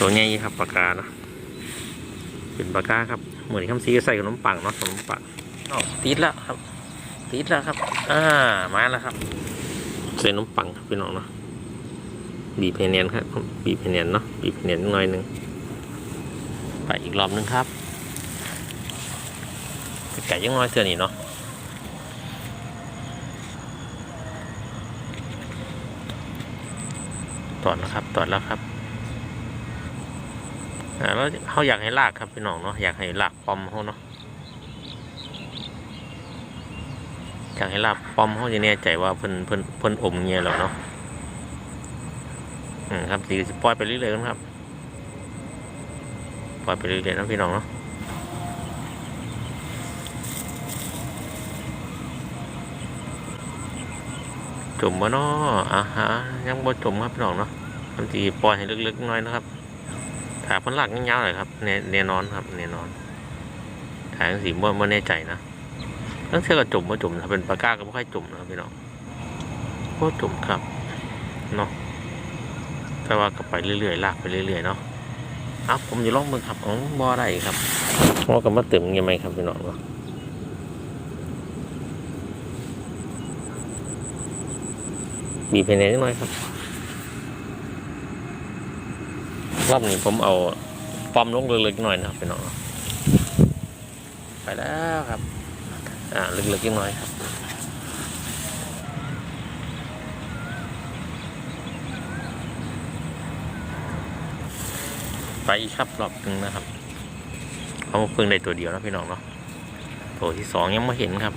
ตัวใหญ่ครับปากกาเนาะเป็นปากกาครับเหมือนคำซีกใส่ขนมปังเนาะขนมปังอติดแล้วครับ ติดแล้วครับ อ่ามาแล้วครับ ใส่ขนมปังครับพี่น้องเนาะบีบให้เนียนครับบีบให้เนียนเนาะบีบให้เนียนหน่อยหนึ่งไปอีกรอบหนึงครับไก่ยังน้อยเสือนี่เนาะตอดแล้วครับตอดแล้วครับ อ่าแล้วเขาอยากให้ลากครับพี่น้องเนาะอยากให้ลากปอมเขาเนาะอยากให้ลากปอมเขาจะแน่ใจว่าเพิ่นเพิ่นเพิ่นอมเงี้ยแล้วเนาะอืมครับสีสปล่อยไปเรื่อยๆกันครับปล่อยไปเรื่อยๆนะพี่น้องเนาะจมบ่เนาะอ่าฮะยังบ่จมครับพี่น้องเนาะบางทีปล่อยให้ลึกๆหน่อยนะครับ ขาพันหลักยาวๆหน่อยครับแน่แน่นอนครับแน่นอนขายสีม่วงไม่แน่ใจนะตั้งเท่ากับจุ่มว่าจุ่มถ้าเป็นปลาก้าก็ไม่ค่อยจุ่มนะพี่น้องก็จุ่มครับเนาะแต่ว่าก็ไปเรื่อยๆลากไปเรื่อยๆเนาะเอาผมอยู่ล่องมือครับขอ๋อบ่ได้ครับเพราะกับมาเติมยังไงครับพี่น้องเนาะบีบไปไหนนิดหน่อยครับ รอบนี้ผมเอาปอมลงลึกๆหน่อยนะครับพี่น้องไปแล้วครับ อ่าลึกๆยังน้อยครับไปอีกครับรอบหนึ่งนะครับเขาเพิ่งได้ตัวเดียวนะพี่น้องเนาะตัวที่สองยังไม่เห็นครับ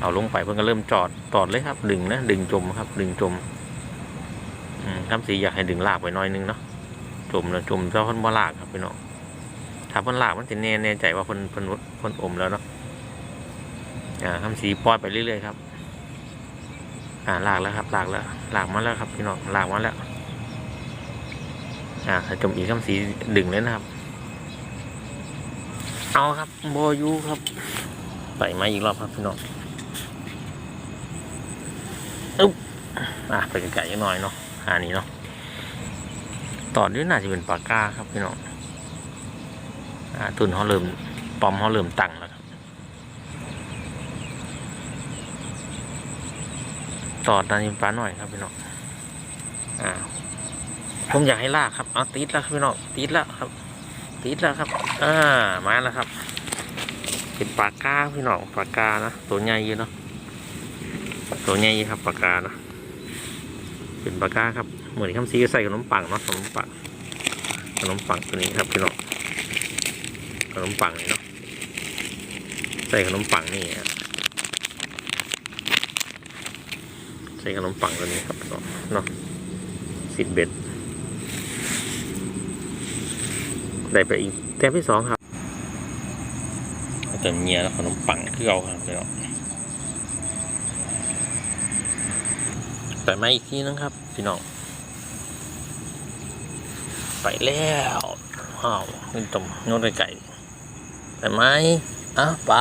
เอาลงไปเพิ่งก็เริ่มจอดตอดเลยครับ ดึงนะดึงจมครับ ดึงจมอืมคำสีอยากให้ดึงลากไปน้อยนึงเนาะ จุ่มแล้วจุ่มเจ้าเพิ่นบ่ลากครับพี่น้องถ้าเพิ่นลากมันสิแน่แน่ใจว่าเพิ่นเพิ่นเพิ่นอมแล้วเนาะอ่าทำสีปล่อยไปเรื่อยๆครับ อ่าลากแล้วครับลากแล้วลากมาแล้วครับพี่น้องลากมาแล้ว อ่าถ้าจมอีกคำสีดึงเลยนะครับ เอาครับโบยูครับไปมาอีกรอบครับพี่น้องอึ๊บอะไปไกลๆหน่อยเนาะอ่านี้เนาะ ต่อด้วยน่าจะเป็นปากกาครับพี่น้องตุนเขาเริ่มปอมเขาเริ่มตั้งแล้วครับต่อตอนนี้ปลาหน่อยครับพี่น้องอ่าผมอยากให้ลากครับ เอาติดแล้วครับพี่น้องติดแล้วครับ ติดแล้วครับ อ่ามาแล้วครับ เป็นปากกาพี่น้องปากกานะตัวใหญ่อยู่เนาะตัวใหญ่ครับปากกานะเป็นปากกาครับ เหมือนคำซีก็ใส่ขนมปังเนาะขนมปังขนมปังตัวนี้ครับพี่น้องขนมปังนี่เนาะใส่ขนมปังนี่ฮะใส่ขนมปังตัวนี้ครับพี่น้องเนาะสิบเบ็ดได้ไปอีกแต้มที่สองครับเติมเงียแล้วขนมปังคือเอาครับพี่น้องแต่มาอีกทีนึงครับพี่น้อง ไปแล้วว้าวนี่ต้มโยนไก่ไปไหมอะไป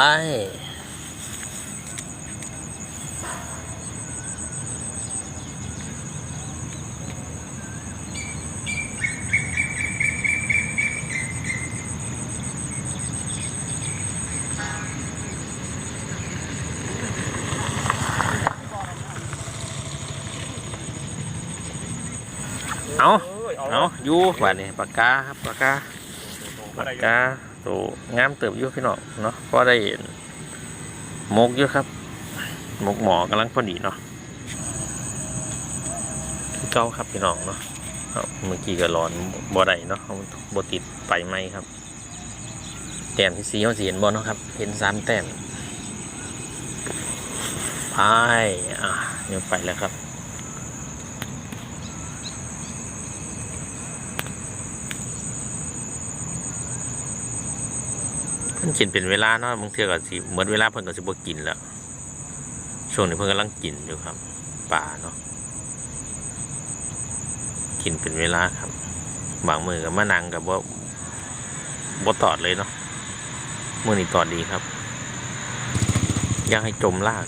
เอา เอาอยู่บาดนี้ปากกาครับปากกาปากกาตัวงามเติบอยู่พี่น้องเนาะเพราะได้เห็นมกอยู่ครับมกหมอกำลังพอดีเนาะเก้าครับพี่น้องเนาะเมื่อกี้ก็ร้อนบ่ได้เนาะเอาบ่ติดไปไหมครับแต้มที่สีเขาสีเห็นบ่เนาะครับ เห็นสามแต้มไปอะเดี๋ยไปแล้วครับ พิ่นกินเป็นเวลาเนาะบางเทื่อก็สิเหมดเวลาเพิ่นก็สิบ่กินแล้วช่วงนี้เพิ่นกำลังกินอยู่ครับป่าเนาะกินเป็นเวลาครับบางมือก็มานั่งกับว่าบ่ตอดเลยเนาะมือนี้ตอดดีครับอยากให้จมลาก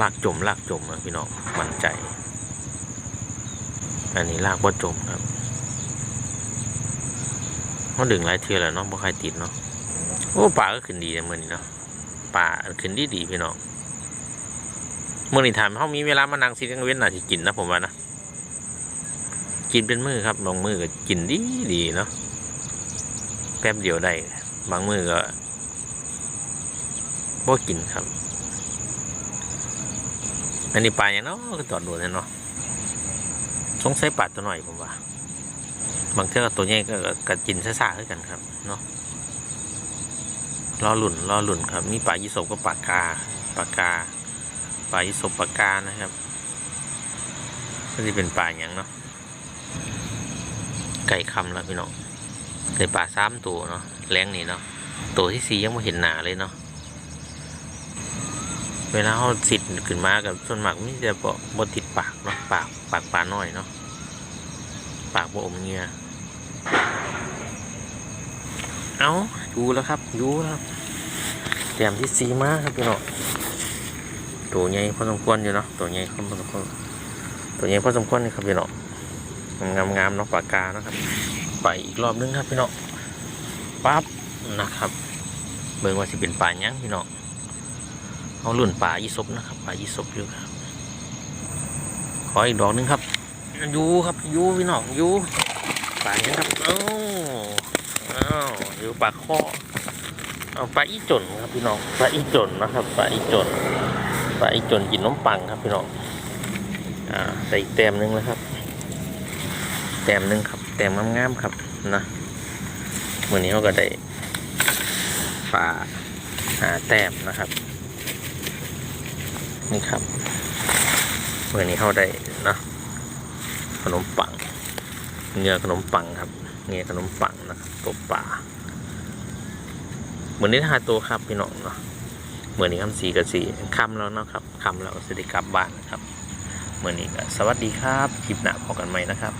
ลากจมลากจมนะพี่น้องมั่นใจ อันนี้ลากบ่จมครับเขาดึงหลายเทือแล้วเนาะบ่ใครติดเนาะ โอ้ปลาก็ขึ้นดีนะมื้อนี้เนาะปลาขึ้นดีดีพี่น้องเมื้อนี้ถามเขามีเวลามานั่งสิกังเว้นน่ะสิกินนะผมว่านะกินเป็นมือครับบางมือก็กินดีดีเนาะแป๊บเดียวได้บางมือก็บ่กินครับ อันนี้ปลาอย่างเนาะก็ตอดดูเนาะสงสัยปลาตัวหน่อยผมว่า บางเทื่อก็ตัวใหญ่ก็ก็ก็กินซ่าๆด้วยกันครับเนาะ รอหลุ่นรอหลุ่นครับมีปลายี่สบกับปลากาปลากาปลายี่สบปลากานะครับก็จะเป็นปลาอย่างเนาะไก่คำแล้วพี่น้องได้ปลาซ้ำตัวเนาะแรงนี่เนาะตัวที่สี่ยังไม่เห็นหนาเลยเนาะเวลาเขาสิทธิ์ขึ้นมากับส่วนมากไมแต่จะบ่บติดปากเนาะปากปากปลาน้อยเนาะปากบ่อมเงื่อ เอาอยู่แล้วครับอยู่แล้วครับเตรียมที่สีมาครับพี่น้องตัวใหญ่พอสมควรอยู่เนาะตัวใหญ่พอสมควรตัวใหญ่พอสมควรนี่ครับพี่น้องงามงามๆเนาะปากกาเนาะครับไปอีกรอบนึงครับพี่น้องปั๊บนะครับเบิ่งว่าสิเป็นปลายังพี่น้องเอาลุ่นปลายี่สบนะครับปลายี่สบอยู่ครับ ขออีกดอกนึงครับอยู่ครับอยู่พี่น้องอยู่ปลายังครับเอ้าเอ้า วอยู่ปาข้อเอาปลาอีจนครับพี่น้องปลาอีจนนะครับปลาอีจนปลาอีจนกินน้ำปังครับพี่น้องอ่าใส่อีกแต้มหนึงแล้วครับแต้มหนึงครับแต้มงามๆครับนะวันนี้เขาก็ได้ปลาหาแต้มนะครับนี่ครับวันนี้เข้าได้นะขนมปังเนื้อขนมปังครับ นี่ยขนมปังนะครับตัวป่าเหมือนนี้หาตัวครับพี่น้องเนาะเหมือนนี้คำสีกับสีคำแล้วนะครับคำแล้วสวัสดีกลับบ้านนะครับเหมือนนี้ก็สวัสดีครับคลิปหน้าพอกันไหมนะครับ